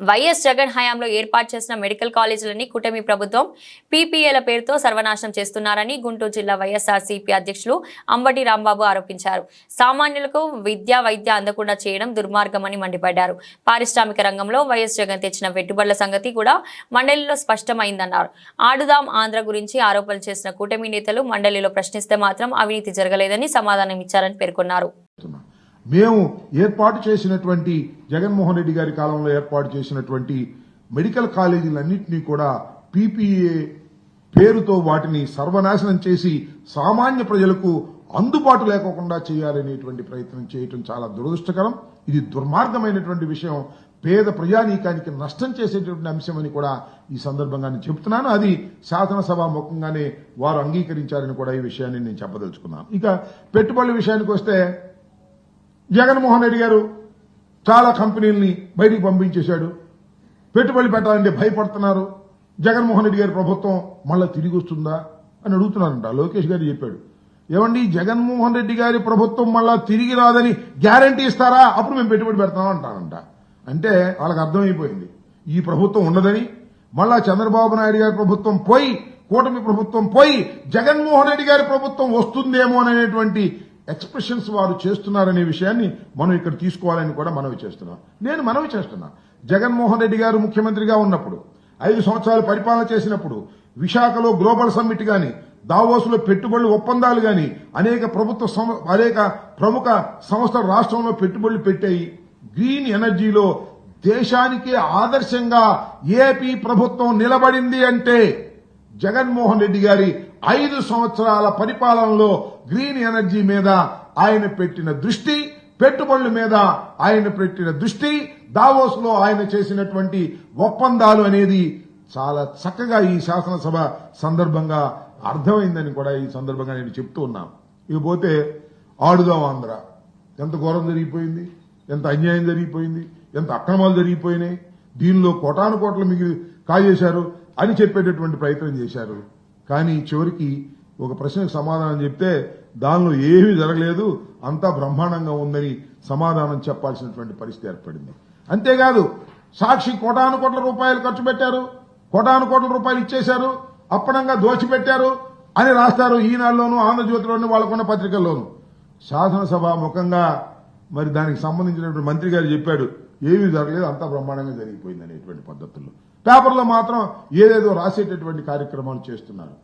YS Jagan హయాంలో ఏర్పాటు చేసిన మెడికల్ కాలేజీలని కూటమి ప్రభుత్వం పీపీఏల పేరుతో సర్వనాశనం చేస్తున్నారని గుంటూరు జిల్లా వైఎస్ఆర్సీపీ అధ్యక్షులు అంబటి రాంబాబు ఆరోపించారు. సామాన్యులకు విద్యా వైద్య అందకుండా చేయడం దుర్మార్గమని మండిపడ్డారు. పారిశ్రామిక రంగంలో వైఎస్ జగన్ తెచ్చిన పెట్టుబడుల సంగతి కూడా మండలిలో స్పష్టమైందన్నారు. ఆడుదాం ఆంధ్ర గురించి ఆరోపణలు చేసిన కూటమి నేతలు మండలిలో ప్రశ్నిస్తే మాత్రం అవినీతి జరగలేదని సమాధానం ఇచ్చారని పేర్కొన్నారు. మేము ఏర్పాటు చేసినటువంటి జగన్మోహన్ రెడ్డి గారి కాలంలో ఏర్పాటు చేసినటువంటి మెడికల్ కాలేజీలన్నింటినీ కూడా పీపీఏ పేరుతో వాటిని సర్వనాశనం చేసి సామాన్య ప్రజలకు అందుబాటు లేకుండా చేయాలనేటువంటి ప్రయత్నం చేయటం చాలా దురదృష్టకరం. ఇది దుర్మార్గమైనటువంటి విషయం. పేద ప్రజానీకానికి నష్టం చేసేటువంటి అంశం అని కూడా ఈ సందర్భంగా నేను చెప్తున్నాను. అది శాసనసభ ముఖంగానే వారు అంగీకరించారని కూడా ఈ విషయాన్ని నేను చెప్పదలుచుకున్నాను. ఇక పెట్టుబడుల విషయానికి వస్తే జగన్మోహన్ రెడ్డి గారు చాలా కంపెనీల్ని బయటికి పంపించేశాడు. పెట్టుబడి పెట్టాలంటే భయపడుతున్నారు. జగన్మోహన్ రెడ్డి గారి ప్రభుత్వం మళ్ళీ తిరిగి వస్తుందా అని అడుగుతున్నారంట. లోకేష్ గారు చెప్పాడు. ఏమండి జగన్మోహన్ రెడ్డి గారి ప్రభుత్వం మళ్ళా తిరిగి రాదని గ్యారంటీ ఇస్తారా? అప్పుడు మేము పెట్టుబడి పెడతాం అంటారంట. అంటే వాళ్ళకి అర్థమైపోయింది. ఈ ప్రభుత్వం ఉండదని మళ్ళా చంద్రబాబు నాయుడు గారి ప్రభుత్వం పోయి కూటమి ప్రభుత్వం పోయి జగన్మోహన్ రెడ్డి గారి ప్రభుత్వం వస్తుందేమో అనేటువంటి ఎక్స్ప్రెషన్స్ వారు చేస్తున్నారనే విషయాన్ని మనం ఇక్కడ తీసుకోవాలని కూడా మనవి చేస్తున్నాం. నేను మనవి చేస్తున్నా. జగన్మోహన్ రెడ్డి గారు ముఖ్యమంత్రిగా ఉన్నప్పుడు ఐదు సంవత్సరాలు పరిపాలన చేసినప్పుడు విశాఖలో గ్లోబల్ సమ్మిట్ గాని దావోసులో పెట్టుబడులు ఒప్పందాలు గాని అనేక ప్రభుత్వ సం- అనేక ప్రముఖ సంస్థలు రాష్ట్రంలో పెట్టుబడులు పెట్టాయి. గ్రీన్ ఎనర్జీలో దేశానికి ఆదర్శంగా ఏపీ ప్రభుత్వం నిలబడింది అంటే జగన్మోహన్ రెడ్డి గారి ఐదు సంవత్సరాల పరిపాలనలో గ్రీన్ ఎనర్జీ మీద ఆయన పెట్టిన దృష్టి పెట్టుబడుల మీద ఆయన పెట్టిన దృష్టి దావోస్లో ఆయన చేసినటువంటి ఒప్పందాలు అనేది చాలా చక్కగా ఈ శాసనసభ సందర్భంగా అర్థమైందని కూడా ఈ సందర్భంగా నేను చెప్తూ ఉన్నాను. ఇకపోతే ఆడుదాం ఆంధ్ర. ఎంత ఘోరం జరిగిపోయింది ఎంత అన్యాయం జరిగిపోయింది ఎంత అక్రమాలు జరిగిపోయినాయి దీనిలో కోటాను కోట్లు మిగిలి కాజేశారు. అని చెప్పేటటువంటి ప్రయత్నం చేశారు. కానీ చివరికి ఒక ప్రశ్నకు సమాధానం చెప్తే దానిలో ఏమీ జరగలేదు అంతా బ్రహ్మాండంగా ఉందని సమాధానం చెప్పాల్సినటువంటి పరిస్థితి ఏర్పడింది. అంతేకాదు సాక్షి కోటాను కోట్ల రూపాయలు ఖర్చు పెట్టారు కోటాను కోట్ల రూపాయలు ఇచ్చేశారు అప్పనంగా దోచిపెట్టారు అని రాస్తారు ఈనాడులోను ఆంధ్రజ్యోతిలోను వాళ్ళకున్న పత్రికల్లోను. శాసనసభ ముఖంగా మరి దానికి సంబంధించినటువంటి మంత్రి గారు చెప్పాడు ఏమీ జరగలేదు అంతా బ్రహ్మాండంగా జరిగిపోయింది అనేటువంటి పద్ధతుల్లో. పేపర్లో మాత్రం ఏదేదో రాసేటటువంటి కార్యక్రమాలు చేస్తున్నారు.